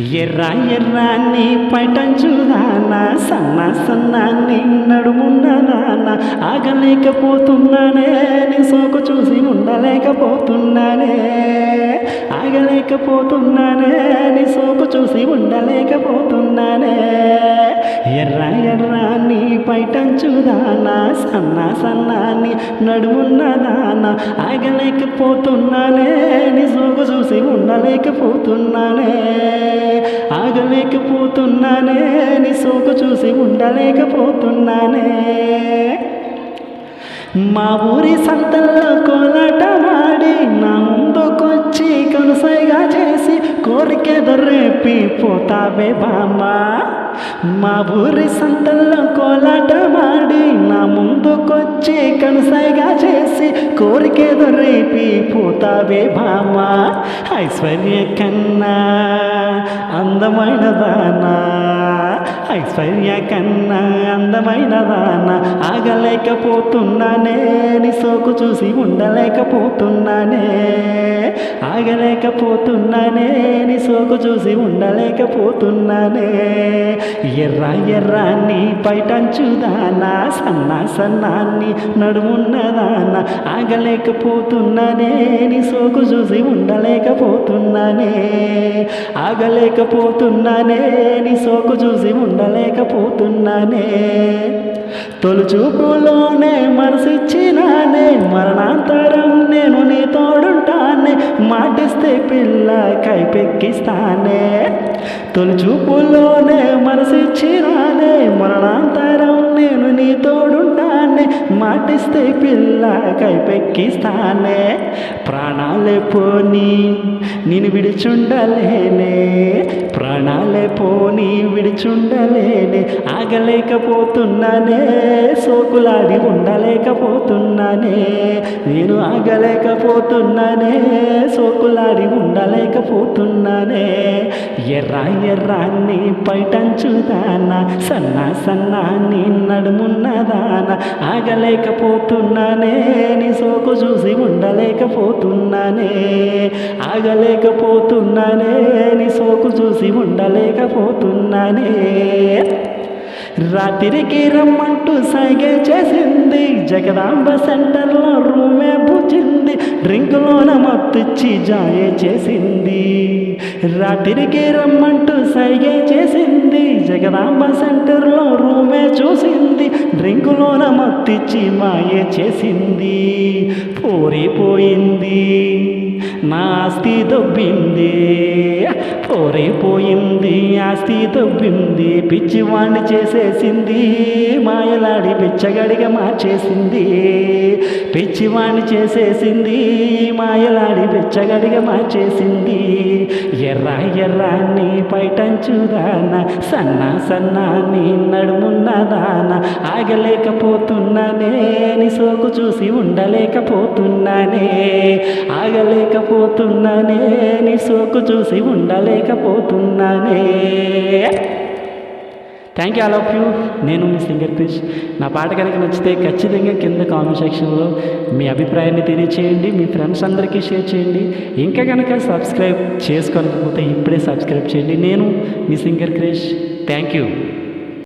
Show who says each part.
Speaker 1: ఎర్ర ఎర్రాన్ని పటంచుదానా సన్న సన్నాన్ని నడుమున్నదానా ఆగలేకపోతున్నానే నీ సోకు చూసి ఉండలేకపోతున్నానే. ఆగలేకపోతున్నానే నీ సోకు చూసి ఉండలేకపోతున్నానే. ఎర్ర ఎర్రాన్ని పైటంచుదానా సన్న సన్నాన్ని నడుమున్నదానా ఆగలేకపోతున్నానే నీ సోకు చూసి ఉండలేకపోతున్నానే. ఆగలేకపోతున్నానే నీ సోకు చూసి ఉండలేకపోతున్నానే. మా ఊరి సంతల్లో కోలాటమాడి నా ముందుకొచ్చి కనుసైగా చేసి కోరికెదరేపి పోతావే బామ్మ. మా ఊరి సంతల్లో కోలాటమాడి నా ముందుకొచ్చి కనుసైగా కోరికేదో రేపి పోతావే భామ ఐశ్వర్య కన్నా అందమైన దానా. ఐశ్వర్య కన్నా అందమైన దాన. ఆగలేకపోతున్నానే నీ సోకు చూసి ఉండలేకపోతున్నానే ఆగలేకపోతున్నానే నీ సోకు చూసి ఉండలేకపోతున్నానే. ఎర్ర ఎర్రాన్ని బయటంచుదానా సన్నా సన్నాన్ని నడుమున్నదానా ఆగలేకపోతున్నానే నీ సోకు చూసి ఉండలేకపోతున్నానే. ఆగలేకపోతున్నానే నీ సోకు చూసి ఉండలేకపోతున్నానే. తొలుచూపులోనే మనసిచ్చినానే మరణాంతరం నేను మాటిస్తే పిల్ల కైపెక్కిస్తానే. తొలిచూపులోనే మనసిచ్చినానే మాటిస్తే పిల్ల కైపెక్కిస్తానే ప్రాణాలే పోని నేను విడిచుండలేనే. ప్రాణాలే పోని విడిచుండలేనే. ఆగలేకపోతున్నానే సోకులాడి ఉండలేకపోతున్నానే. నేను ఆగలేకపోతున్నానే సోకులాడి ఉండ లేకపోతున్నానే ఎర్ర ఎర్రాన్ని పైటంచుదానా. సన్న నీ నడుమున్నదానా. ఆగలేకపోతున్నానే నీ సోకు చూసి ఉండలేకపోతున్నానే. ఆగలేకపోతున్నానే నీ సోకు చూసి ఉండలేకపోతున్నానే. రాత్రికి రమ్మంటూ సైగే చేసింది జగదాంబ సెంటర్ డ్రింకులోన మత్తుచ్చి జాయే చేసింది. రాత్రికి రమ్మంటూ సైగే చేసింది. జగదాంబ సెంటర్లో రూమే చూసింది. డ్రింకులోన మత్తిచ్చి మాయే చేసింది. పోరిపోయింది. నా ఆస్తి దొబ్బింది. పోయింది ఆస్తి తవ్వింది పిచ్చివాణ్ణి చేసేసింది మాయలాడి పిచ్చగడిగా మార్చేసింది. పిచ్చివాణ్ణి చేసేసింది మాయలాడి పిచ్చగడిగా మార్చేసింది. ఎర్ర ఎర్రాన్ని పైటంచుదాన సన్న సన్నాన్ని నడుమున్నదాన ఆగలేకపోతున్నానే నీ సోకు చూసి ఉండలేకపోతున్నానే ఆగలేకపోతున్నానే సోకు చూసి ఉండలేకపోతున్నానే. Thank you all of you నేను మీ సింగర్ క్రిష్. నా పాట కనుక నచ్చితే ఖచ్చితంగా కింద కామెంట్ సెక్షన్లో మీ అభిప్రాయాన్ని తెలియచేయండి మీ ఫ్రెండ్స్ అందరికీ షేర్ చేయండి. ఇంకా కనుక సబ్స్క్రైబ్ చేసుకోకపోతే ఇప్పుడే సబ్స్క్రైబ్ చేయండి. నేను మీ సింగర్ క్రిష్. Thank you